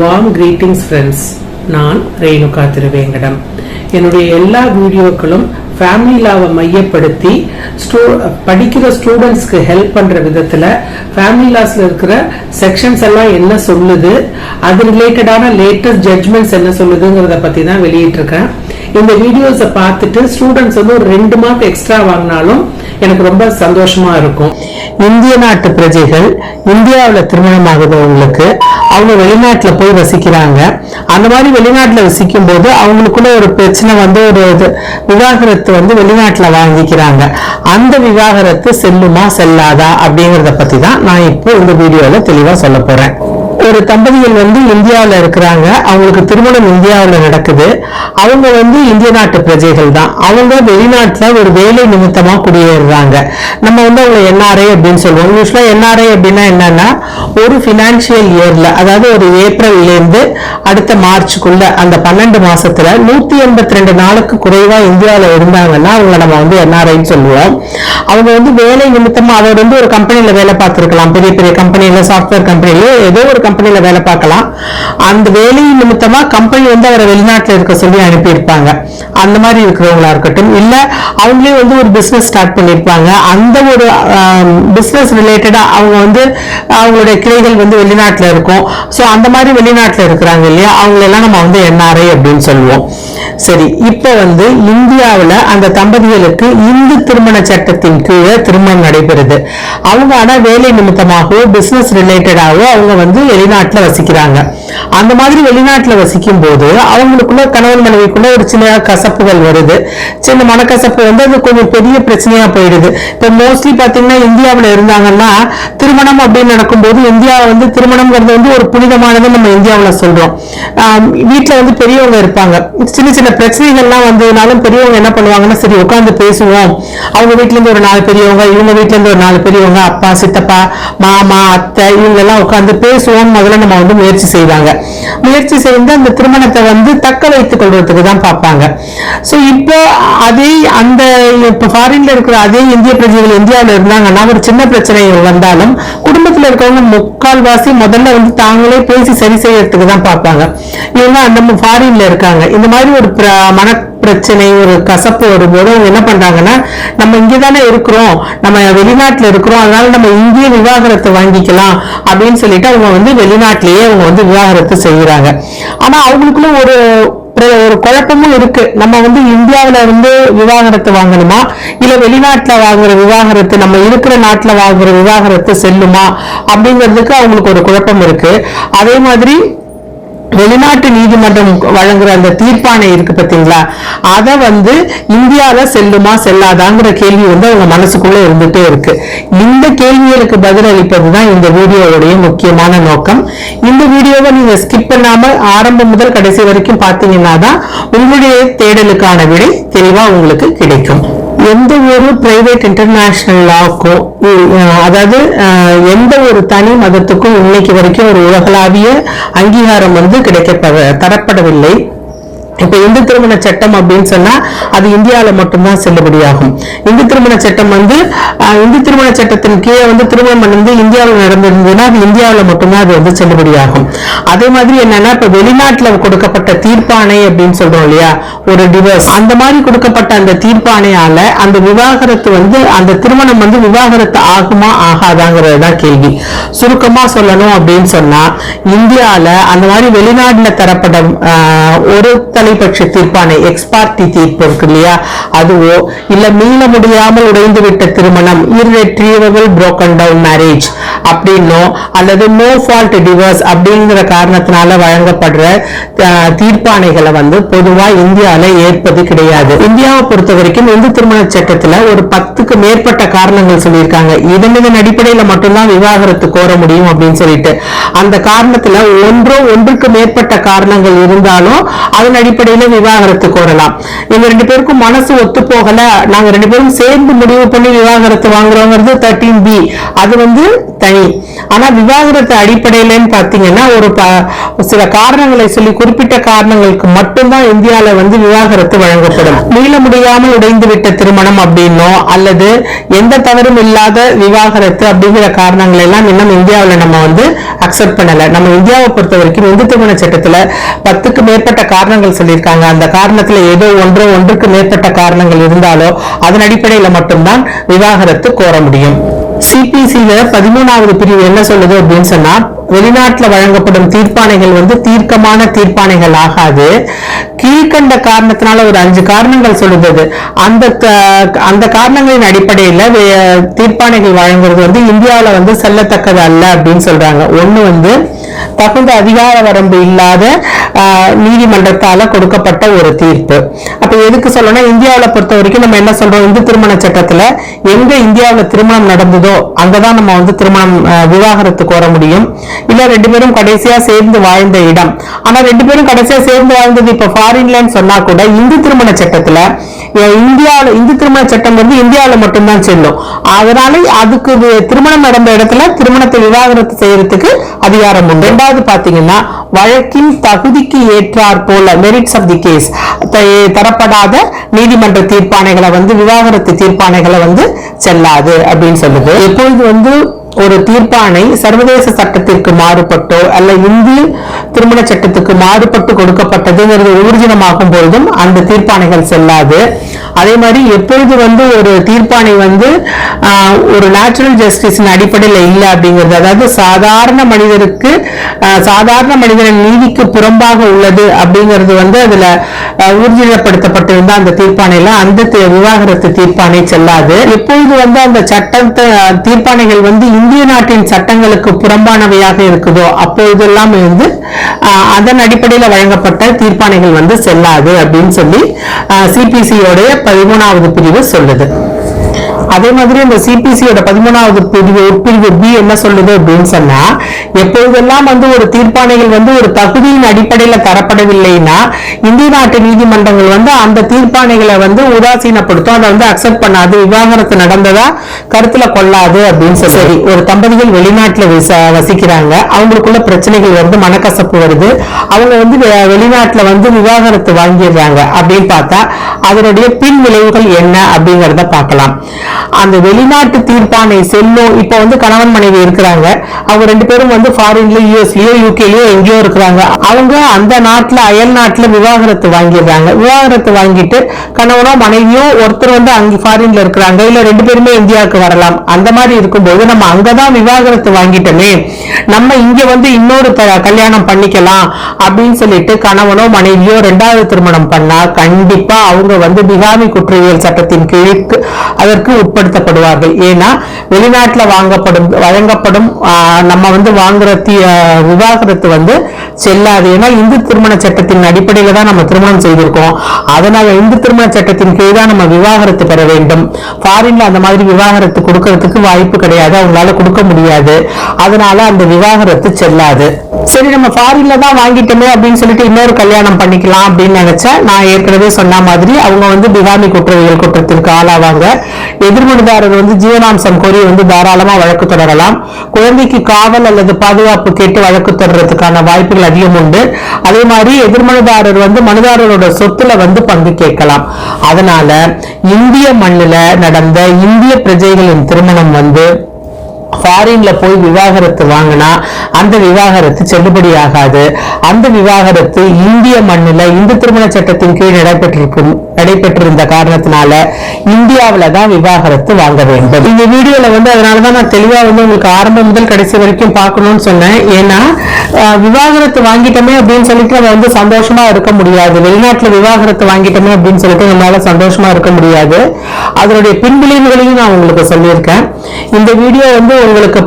Warm greetings friends நான் ரேணுகா திருவேங்கடம். என்னுடைய எல்லா வீடியோக்களும் ஃபேமிலி லாவை மையப்படுத்தி ஸ்டூ படிக்கிற ஸ்டூடெண்ட்ஸ்க்கு ஹெல்ப் பண்ற விதத்துல ஃபேமிலி லாஸ்ல இருக்கிற செக்ஷன்ஸ் எல்லாம் என்ன சொல்லுது அது ரிலேட்டடான லேட்டஸ்ட் ஜட்ஜ்மெண்ட்ஸ் என்ன சொல்லுதுங்கிறத பத்தி தான் வெளியிட்டிருக்கேன். இந்த வீடியோஸை பார்த்துட்டு ஸ்டூடெண்ட்ஸ் வந்து ஒரு ரெண்டு மார்க் எக்ஸ்ட்ரா வாங்கினாலும் எனக்கு ரொம்ப சந்தோஷமா இருக்கும். இந்திய நாட்டு பிரஜைகள் இந்தியாவில் திருமணம் ஆகுதவங்களுக்கு அவங்க வெளிநாட்டில் போய் வசிக்கிறாங்க. அந்த மாதிரி வெளிநாட்டில் வசிக்கும் போது அவங்களுக்குள்ள ஒரு பிரச்சனை வந்து ஒரு இது விவாகரத்து வந்து வெளிநாட்டில் வாங்கிக்கிறாங்க. அந்த விவாகரத்து செல்லுமா செல்லாதா அப்படிங்கிறத பற்றி தான் நான் இப்போ இந்த வீடியோவில் தெளிவாக சொல்ல போகிறேன் ஒரு தம்பதிகள் வந்து இந்தியாவில் இருக்கிறாங்க. அவங்களுக்கு திருமணம் இந்தியாவில் நடக்குது. அவங்க வந்து இந்திய நாட்டு பிரஜைகள் தான். அவங்க வெளிநாட்டில் ஒரு வேலை நிமித்தமாக குடியேறுறாங்க. நம்ம வந்து அவங்க என்ஆர்ஐ அப்படின்னு சொல்லுவோம். யூஸ்வலாக என்ஆர்ஐ அப்படின்னா என்னன்னா ஒரு ஃபினான்ஷியல் இயரில் அதாவது ஒரு ஏப்ரல்லேருந்து அடுத்த மார்ச்சுக்குள்ள அந்த பன்னெண்டு மாசத்துல நூத்தி எண்பத்தி ரெண்டு நாளுக்கு குறைவா இந்தியாவில் இருந்தாங்கன்னா அவங்கள நம்ம வந்து என்ஆர்ஐன்னு சொல்லுவோம். அவங்க வந்து வேலை நிமித்தமாக அவர் வந்து ஒரு கம்பெனியில் வேலை பார்த்துருக்கலாம். பெரிய பெரிய கம்பெனியில் சாஃப்ட்வேர் கம்பெனில ஏதோ ஒரு கம்பெனியில் வேலை பார்க்கலாம். அந்த வேலை நிமித்தமா கம்பெனி வந்து அவரை வெளிநாட்டில் இருக்க சொல்லி அனுப்பியிருப்பாங்க. அந்த மாதிரி இருக்கிறவங்களா இருக்கட்டும். இல்ல அவங்களே வந்து ஒரு பிசினஸ் ஸ்டார்ட் பண்ணியிருப்பாங்க. அந்த ஒரு பிசினஸ் ரிலேட்டடா அவங்க வந்து அவங்களுடைய கிளைகள் வந்து வெளிநாட்டுல இருக்கும். ஸோ அந்த மாதிரி வெளிநாட்டுல இருக்கிறாங்க இல்லையா? அவங்களெல்லாம் நம்ம வந்து என்ஆர்ஐ அப்படின்னு சொல்லுவோம். சரி இப்ப வந்து இந்தியாவுல அந்த தம்பதிகளுக்கு இந்து திருமண சட்டத்தின் கீழே திருமணம் நடைபெறுது. அவங்க ஆனா வேலை நிமித்தமாகவோ பிசினஸ் ரிலேட்டடாகவோ அவங்க வந்து வெளிநாட்டுல வசிக்கிறாங்க. அந்த மாதிரி வெளிநாட்டுல வசிக்கும் போது அவங்களுக்குள்ள கணவன் மனைவிக்குள்ள ஒரு சின்ன கசப்புகள் வருது. சின்ன மனக்கசப்பு வந்து அது கொஞ்சம் பெரிய பிரச்சனையா போயிடுது. இப்போ மோஸ்ட்லி பாத்தீங்கன்னா இந்தியாவுல இருந்தாங்கன்னா திருமணம் அப்படின்னு நடக்கும்போது இந்தியா வந்து திருமணம்ங்கிறது வந்து ஒரு புனிதமானது நம்ம இந்தியாவுல சொல்றோம். ஆஹ் வீட்டுல வந்து பெரியவங்க இருப்பாங்க. சின்ன சின்ன பிரச்சனைகள்லாம் வந்ததுனாலும் பெரியவங்க என்ன பண்ணுவாங்கன்னா சரி உட்காந்து பேசுவோம். அவங்க வீட்டிலேருந்து இருந்து ஒரு நாலு பெரியவங்க இவங்க வீட்டிலேருந்து இருந்து ஒரு நாலு பெரியவங்க அப்பா சித்தப்பா மாமா அத்தை இவங்க எல்லாம் உட்காந்து பேசுவோம் முதல்ல நம்ம வந்து முயற்சி செய்வாங்க. முயற்சி செய்து அந்த திருமணத்தை வந்து தக்க வைத்துக் கொள்வதற்கு தான் பார்ப்பாங்க. சோ இப்போ அதே அந்த இப்போ ஃபாரின்ல இருக்கிற அதே இந்திய பிரஜைகள் இந்தியாவில் இருந்தாங்கன்னா ஒரு சின்ன பிரச்சனைகள் வந்தாலும் குடும்பத்துல இருக்கவங்க முக்கால்வாசி முதல்ல வந்து தாங்களே பேசி சரி செய்யறதுக்கு தான் பார்ப்பாங்க. இவங்க அந்த ஃபாரின்ல இருக்காங்க. இந்த மாதிரி ஒரு பிர- மன பிரச்சனை ஒரு கசப்பு வரும்போது அவங்க என்ன பண்றாங்கன்னா நம்ம இங்கே தானே இருக்கிறோம். நம்ம வெளிநாட்டுல இருக்கிறோம். அதனால நம்ம இந்திய விவாகரத்தை வாங்கிக்கலாம் அப்படின்னு சொல்லிட்டு அவங்க வந்து வெளிநாட்டிலேயே அவங்க வந்து விவாகரத்து செய்யறாங்க ஆனா அவங்களுக்குள்ள ஒரு ஒரு குழப்பமும் இருக்கு. நம்ம வந்து இந்தியாவுல இருந்து விவாகரத்து வாங்கணுமா? இல்ல வெளிநாட்டுல வாங்குற விவாகரத்து நம்ம இருக்கிற நாட்டுல வாங்குற விவாகரத்து செல்லுமா? அப்படிங்கிறதுக்கு அவங்களுக்கு ஒரு குழப்பம் இருக்கு. அதே மாதிரி வெளிநாட்டு நீதிமன்றம் வழங்குற அந்த தீர்ப்பானை இருக்கு பார்த்தீங்களா அதை வந்து இந்தியாவில் செல்லுமா செல்லாதாங்கிற கேள்வி வந்து அவங்க மனசுக்குள்ளே இருந்துகிட்டே இருக்கு. இந்த கேள்விகளுக்கு பதிலளிப்பது தான் இந்த வீடியோவுடைய முக்கியமான நோக்கம். இந்த வீடியோவை நீங்கள் ஸ்கிப் பண்ணாமல் ஆரம்பம் முதல் கடைசி வரைக்கும் பார்த்தீங்கன்னா தான் உங்களுடைய தேடலுக்கான விடை தெளிவாக உங்களுக்கு கிடைக்கும். எந்த ஒரு பிரைவேட் இன்டர்நேஷனல் லாக்கும் அதாவது எந்த ஒரு தனி மதத்துக்கும் இன்னைக்கு வரைக்கும் ஒரு உலகளாவிய அங்கீகாரம் வந்து கிடைக்கப்பட தரப்படவில்லை. இப்போ இந்து திருமண சட்டம் அப்படின்னு சொன்னா அது இந்தியாவில் மட்டும்தான் செல்லுபடியாகும். இந்து திருமண சட்டம் வந்து இந்து திருமண சட்டத்தின் கீழே வந்து திருமணம் வந்து இந்தியாவில் நடந்திருந்ததுன்னா அது இந்தியாவில் மட்டும்தான் அது வந்து செல்லுபடியாகும். அதே மாதிரி என்னன்னா இப்போ வெளிநாட்டுல கொடுக்கப்பட்ட தீர்ப்பாணை அப்படின்னு சொல்றோம் இல்லையா? ஒரு டிவர்ஸ் அந்த மாதிரி கொடுக்கப்பட்ட அந்த தீர்ப்பாணையால அந்த விவாகரத்து வந்து அந்த திருமணம் வந்து விவாகரத்து ஆகுமா ஆகாதாங்கிறது தான் கேள்வி. சுருக்கமா சொல்லணும் அப்படின்னு சொன்னா இந்தியால அந்த மாதிரி வெளிநாட்டில் தரப்பட ஆஹ், ஒரு தலைப்பட்ச தீர்ப்பான எக்ஸ்பார்ட்டி தீர்ப்பு இருக்கு இல்லையா? அதுவோ? இல்ல மீள முடியாமல் உடைந்து விட்ட திருமணம் irretrievable புரோக்கன் டவுன் மேரேஜ் அப்படின்னோ அல்லது நோ ஃபால்ட் டிவோர்ஸ் அப்படிங்கிற காரணத்தினால வழங்கப்படுற ஆஹ், தீர்ப்பாணைகளை வந்து பொதுவா இந்தியால ஏற்பது கிடையாது. இந்தியாவை பொறுத்த வரைக்கும் இந்து திருமண சட்டத்துல ஒரு பத்துக்கு மேற்பட்ட காரணங்கள் சொல்லியிருக்காங்க. இதன் இதன் அடிப்படையில மட்டும்தான் விவாகரத்து கோர முடியும் அப்படின்னு சொல்லிட்டு. அந்த காரணத்துல ஒன்றோ ஒன்றுக்கு மேற்பட்ட காரணங்கள் இருந்தாலும் அதன் அடிப்படையில விவாகரத்து கோரலாம். எங்க ரெண்டு பேருக்கும் மனசு ஒத்து போகல. நாங்க ரெண்டு பேரும் சேர்ந்து முடிவு பண்ணி விவாகரத்து வாங்குறோங்கிறது தேர்ட்டீன் பி அது வந்து தனி. ஆனா விவாகரத்து அடிப்படையிலன்னு பாத்தீங்கன்னா ஒரு சில காரணங்களை சொல்லி குறிப்பிட்ட காரணங்களுக்கு மட்டும்தான் இந்தியால வந்து விவாகரத்து வழங்கப்படும். மீள முடியாமல் உடைந்து விட்ட திருமணம் அப்படின்னோ அல்லது எந்த தவறும் இல்லாத விவாகரத்து அப்படிங்கிற காரணங்கள் எல்லாம் இன்னும் இந்தியாவில நம்ம வந்து அக்செப்ட் பண்ணல. நம்ம இந்தியாவை பொறுத்த வரைக்கும் இந்து திருமண சட்டத்துல பத்துக்கு மேற்பட்ட காரணங்கள் சொல்லியிருக்காங்க. அந்த காரணத்துல ஏதோ ஒன்றோ ஒன்றுக்கு மேற்பட்ட காரணங்கள் இருந்தாலோ அதன் அடிப்படையில மட்டும்தான் விவாகரத்து கோர முடியும். சிபிசியில பதிமூணாவது பிரிவு என்ன சொல்லுது அப்படின்னு சொன்னா வெளிநாட்டுல வழங்கப்படும் தீர்ப்பாணைகள் வந்து தீர்க்கமான தீர்ப்பாணைகள் ஆகாது. கீழ்கண்ட காரணத்தினால ஒரு அஞ்சு காரணங்கள் சொல்லுது அந்த க- அந்த காரணங்களின் அடிப்படையில தீர்ப்பானைகள் தீர்ப்பாணைகள் வழங்குறது வந்து இந்தியாவில் வந்து செல்லத்தக்கது அல்ல அப்படின்னு சொல்றாங்க. ஒண்ணு வந்து தகுந்த அதிகார வரம்பு இல்லாத ஆஹ், நீதிமன்றத்தால கொடுக்கப்பட்ட ஒரு தீர்ப்பு. அப்ப எதுக்கு சொல்லணும் இந்தியாவில பொறுத்த வரைக்கும் நம்ம என்ன சொல்றோம்? இந்து திருமண சட்டத்துல எங்க இந்தியாவில் திருமணம் நடந்ததோ அங்கதான் நம்ம வந்து திருமணம் விவாகரத்து கோர முடியும். இல்ல ரெண்டு பேரும் கடைசியா சேர்ந்து வாழ்ந்த இடம். ஆனா ரெண்டு பேரும் கடைசியா சேர்ந்து வாழ்ந்தது இப்ப ஃபாரின்லன்னு சொன்னா கூட இந்து திருமண சட்டத்துல இந்தியாவில இந்து திருமண சட்டம் வந்து இந்தியாவில மட்டும்தான் செல்லும். அதனால அதுக்கு திருமணம் நடந்த இடத்துல திருமணத்தை விவாகரத்து செய்யறதுக்கு அதிகாரம் உண்டு. ரெண்டாவது பார்த்தீங்கன்னா வழக்கின் தகுதிக்கு ஏற்றார் போல மெரிட்ஸ் ஆஃப் தி கேஸ் தரப்படாத நீதிமன்ற தீர்ப்பானைகளை வந்து விவாகரத்து தீர்ப்பானைகளை வந்து செல்லாது அப்படின்னு சொல்லுது. எப்பொழுது வந்து ஒரு தீர்ப்பானை சர்வதேச சட்டத்திற்கு மாறுபட்டோ அல்ல இந்திய திருமண சட்டத்துக்கு மாறுபட்டு கொடுக்கப்பட்டதுங்கிறது ஊர்ஜிதமாகும் பொழுதும் அந்த தீர்ப்பானைகள் செல்லாது. அதே மாதிரி எப்பொழுது வந்து ஒரு தீர்ப்பாணை வந்து ஒரு நேச்சுரல் ஜஸ்டிஸின் அடிப்படையில் இல்லை அப்படிங்கிறது அதாவது சாதாரண மனிதருக்கு சாதாரண மனிதனின் நீதிக்கு புறம்பாக உள்ளது அப்படிங்கிறது வந்து அதில் ஊர்ஜிதப்படுத்தப்பட்டிருந்த அந்த தீர்ப்பாணையில் அந்த விவாகரத்து தீர்ப்பாணை செல்லாது. எப்பொழுது வந்து அந்த சட்டத்தை தீர்ப்பாணைகள் வந்து இந்திய நாட்டின் சட்டங்களுக்கு புறம்பானவையாக இருக்குதோ அப்பொழுதெல்லாம் வந்து அதன் அடிப்படையில் வழங்கப்பட்ட தீர்ப்பாணைகள் வந்து செல்லாது அப்படின்னு சொல்லி சிபிசியோடைய பதிமூணாவது பிரிவு சொல்லுது. அதே மாதிரி இந்த சிபிசியோட பதிமூணாவது பிரிவு உட்பிரிவு பி என்ன சொல்லுது அப்படின்னு சொன்னா எப்பொழுதெல்லாம் வந்து ஒரு தீர்ப்பாணைகள் வந்து ஒரு தகுதியின் அடிப்படையில தரப்படவில்லைன்னா இந்திய நாட்டு நீதிமன்றங்கள் வந்து அந்த தீர்ப்பாணைகளை வந்து உதாசீனப்படுத்தும் அதை வந்து அக்செப்ட் பண்ணாது விவாகரத்து நடந்ததா கருத்துல கொள்ளாது அப்படின்னு சொல்லி. ஒரு தம்பதிகள் வெளிநாட்டுல விச- வசிக்கிறாங்க அவங்களுக்குள்ள பிரச்சனைகள் வந்து மனக்கசப்பு வருது அவங்க வந்து வெளிநாட்டுல வந்து விவாகரத்து வாங்கிடுறாங்க அப்படின்னு பார்த்தா அதனுடைய பின் விளைவுகள் என்ன அப்படிங்கறத பார்க்கலாம். அந்த வெளிநாட்டு தீர்ப்பானை செல்லும் இப்ப வந்து கணவன் மனைவி இருக்கிறாங்க. அவங்க ரெண்டு பேரும் வந்து ஃபாரின்ல யூஎஸ்லயோ யூகேலயோ எங்கேயோ இருக்கிறாங்க. அவங்க அந்த நாட்டுல அயல் நாட்டுல விவாகரத்து வாங்கிடுறாங்க. விவாகரத்து வாங்கிட்டு கணவனோ மனைவியோ ஒருத்தர் வந்து அங்கே ஃபாரின்ல இருக்கிறாங்க. இல்ல ரெண்டு பேருமே இந்தியாவுக்கு வரலாம். அந்த மாதிரி இருக்கும்போது நம்ம அங்கதான் விவாகரத்து வாங்கிட்டோமே. நம்ம இங்க வந்து இன்னொரு கல்யாணம் பண்ணிக்கலாம் அப்படின்னு சொல்லிட்டு கணவனோ மனைவியோ ரெண்டாவது திருமணம் பண்ணா கண்டிப்பா அவங்க வந்து பிகாமி குற்றவியல் சட்டத்தின் கீழ் அதற்கு உட்படுத்தப்படுவார்கள் ஏன்னா வெளிநாட்டில் வாங்கப்படும் வழங்கப்படும் ஆஹ், நம்ம வந்து வாங்குற தீ விவாகரத்து வந்து செல்லாது. ஏன்னா இந்து திருமண சட்டத்தின் அடிப்படையில் தான் நம்ம திருமணம் செய்திருக்கோம். அதனால இந்து திருமண சட்டத்தின் கீழ் தான் நம்ம விவாகரத்து பெற வேண்டும். ஃபாரின்ல அந்த மாதிரி விவாகரத்து கொடுக்கறதுக்கு வாய்ப்பு கிடையாது. அவங்களால கொடுக்க முடியாது. அதனால அந்த விவாகரத்து செல்லாது. சரி நம்ம ஃபாரின்ல தான் வாங்கிட்டோமே அப்படின்னு சொல்லிட்டு இன்னொரு கல்யாணம் பண்ணிக்கலாம் அப்படின்னு நினைச்சா நான் ஏற்கனவே சொன்ன மாதிரி அவங்க வந்து பிகாமி குற்றவியல் குற்றத்திற்கு ஆளாவாங்க. எதிர்மனுதாரர் வந்து ஜீவனாம்சம் கோரி வந்து தாராளமா வழக்கு தொடரலாம். குழந்தைக்கு காவல் அல்லது பாதுகாப்பு கேட்டு வழக்கு தொடர்றதுக்கான வாய்ப்புகள் அதிகம் உண்டு. அதே மாதிரி எதிர்மனுதாரர் வந்து மனுதாரரோட சொத்துல வந்து பங்கு கேட்கலாம். அதனால இந்திய மண்ணுல நடந்த இந்திய பிரஜைகளின் திருமணம் வந்து ஃபாரின்ல போய் விவாகரத்து வாங்கினா அந்த விவாகரத்து செல்லுபடி ஆகாது. அந்த விவாகரத்து இந்திய மண்ணில் இந்து திருமண சட்டத்தின் கீழ் நடைபெற்றிருக்கும் நடைபெற்றிருந்த காரணத்தினால இந்தியாவில தான் விவாகரத்து வாங்க வேண்டும். இந்த வீடியோல வந்து அதனாலதான் நான் தெளிவா வந்து உங்களுக்கு ஆரம்பம் முதல் கடைசி வரைக்கும் பார்க்கணும்னு சொன்னேன். ஏன்னா விவாகரத்து வாங்கிட்டோமே அப்படின்னு சொல்லிட்டு நம்ம வந்து சந்தோஷமா இருக்க முடியாது. வெளிநாட்டுல விவாகரத்து வாங்கிட்டோமே அப்படின்னு சொல்லிட்டு நம்மளால சந்தோஷமா இருக்க முடியாது. அதனுடைய பின்விளைவுகளையும் நான் உங்களுக்கு சொல்லியிருக்கேன். இந்த வீடியோ வந்து உங்களுக்கு